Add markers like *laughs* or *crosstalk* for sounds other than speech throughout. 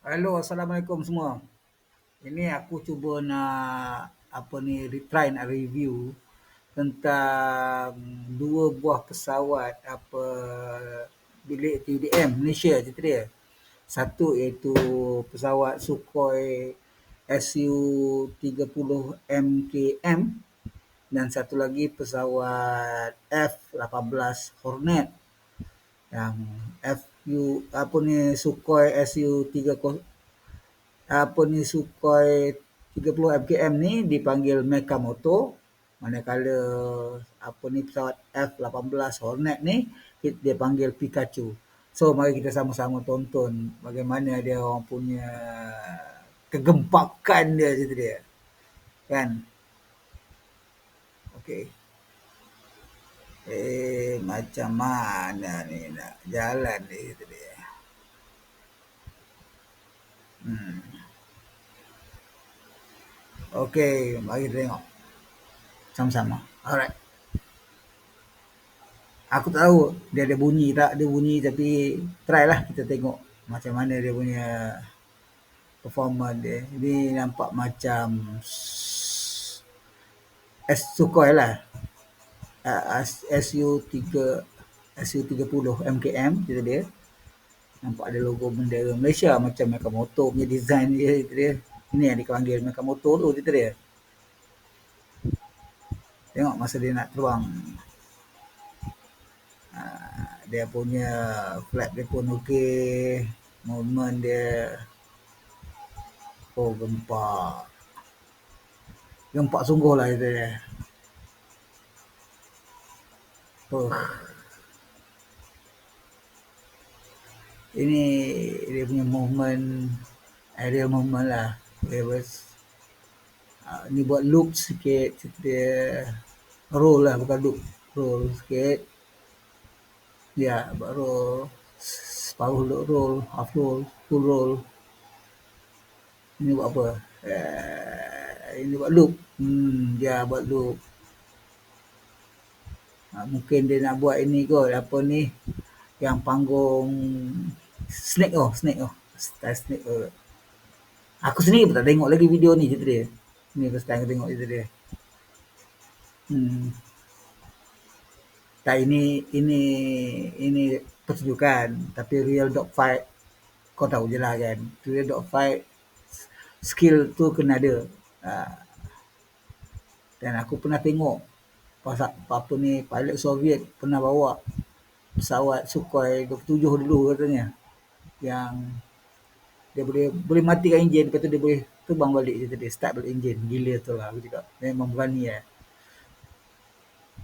Hello, Assalamualaikum semua. Ini aku cuba nak apa ni retry nak review tentang dua buah pesawat apa bilik TUDM Malaysia cerita dia. Satu iaitu pesawat Sukhoi Su-30 MKM dan satu lagi pesawat F-18 Hornet yang FU apa ni Sukhoi Su-30 apa ni Sukhoi 30 MKM ni dipanggil Mekamoto manakala apa ni pesawat F-18 Hornet ni dia panggil Pikachu. So mari kita sama-sama tonton bagaimana dia orang punya kegempakan dia cerita dia. Kan? Okey. Eh macam mana ni nak jalan ni cerita dia. Hmm. Okey, mari tengok. Sama-sama. Alright. Aku tak tahu dia ada bunyi tak, dia bunyi tapi try lah kita tengok macam mana dia punya performance dia. Ini nampak macam S Sukhoi lah. Uh, SU3 SU30 MKM kita dia. Nampak ada logo bendera Malaysia macam Mekamoto punya design dia, kita dia. Ini yang dipanggil Mekamoto tu kita dia. Tengok masa dia nak terbang. Ah, dia punya flap dia pun okey. Movement dia. Oh, gempak. Gempak sungguh lah itu dia. Oh. Ini dia punya movement, aerial movement lah. Dia uh, ni buat loop sikit, dia roll lah, bukan loop. Roll sikit. Ya, buat roll. Separuh roll, half roll, full roll. Ini buat apa? Uh, ini buat loop. Hmm, dia buat loop. Uh, mungkin dia nak buat ini kot, apa ni, yang panggung snake oh, snake oh. Style snake oh. Aku sendiri pun tak tengok lagi video ni cerita dia. Ni first time aku tengok cerita dia. Hmm. Tak ini ini ini pertunjukan tapi real dog fight kau tahu je lah kan. Real dog fight skill tu kena ada. Uh, dan aku pernah tengok pasal apa ni pilot Soviet pernah bawa pesawat Sukhoi 27 dulu katanya. Yang dia boleh boleh matikan enjin lepas tu dia boleh terbang balik dia tadi start balik enjin. Gila tu lah aku cakap. Memang berani eh.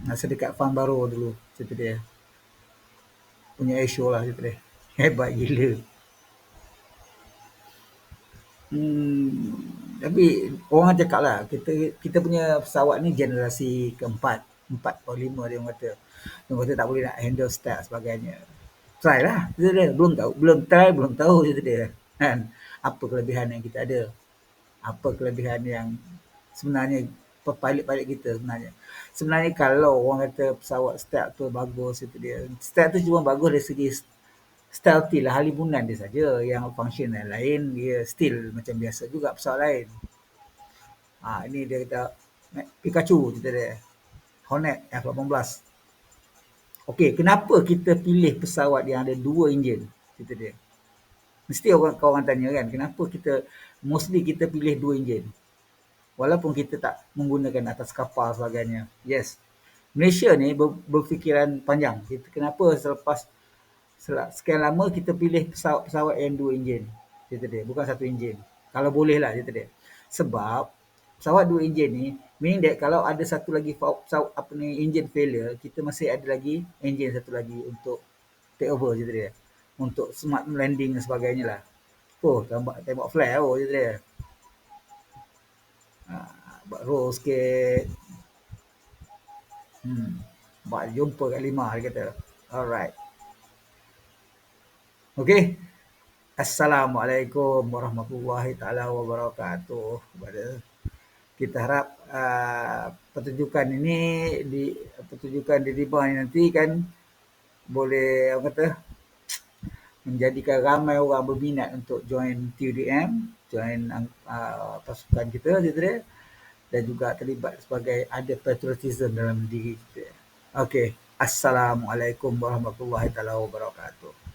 Masa dekat farm baru dulu cerita dia. Punya airshow lah cerita dia. *laughs* Hebat gila. Hmm, tapi orang cakap lah kita kita punya pesawat ni generasi keempat empat atau lima dia orang kata. Dia kata tak boleh nak handle style sebagainya. Try lah dia, dia belum tahu belum try belum tahu cerita dia kan. Apa kelebihan yang kita ada. Apa kelebihan yang sebenarnya pilot-pilot kita sebenarnya. Sebenarnya kalau orang kata pesawat stealth tu bagus itu dia. Stealth tu cuma bagus dari segi stealthy lah halimunan dia saja. Yang function yang lain dia still macam biasa juga pesawat lain ha, ini dia kata Pikachu cerita dia Hornet F-18 Okey, kenapa kita pilih pesawat yang ada dua enjin? Kita dia. Mesti orang kawan tanya kan, kenapa kita mostly kita pilih dua enjin? Walaupun kita tak menggunakan atas kapal sebagainya. Yes. Malaysia ni ber, berfikiran panjang. Kita kenapa selepas sekian lama kita pilih pesawat-pesawat yang dua enjin? Kita dia, bukan satu enjin. Kalau boleh lah kita dia. Sebab pesawat dua enjin ni meaning that kalau ada satu lagi pesawat apa ni engine failure kita masih ada lagi engine satu lagi untuk take over je dia. Untuk smart landing dan sebagainya lah. Oh tembak tembak flare oh je dia. Ha, buat roll sikit. Hmm buat jumpa kat lima dia kata. Alright. Okay. Assalamualaikum warahmatullahi taala wabarakatuh. Kepada kita harap uh, pertunjukan ini di pertunjukan di Riba ni nanti kan boleh apa kata menjadikan ramai orang berminat untuk join TUDM, join uh, pasukan kita, kita dan juga terlibat sebagai ada patriotism dalam diri kita. Okey, Assalamualaikum warahmatullahi wabarakatuh.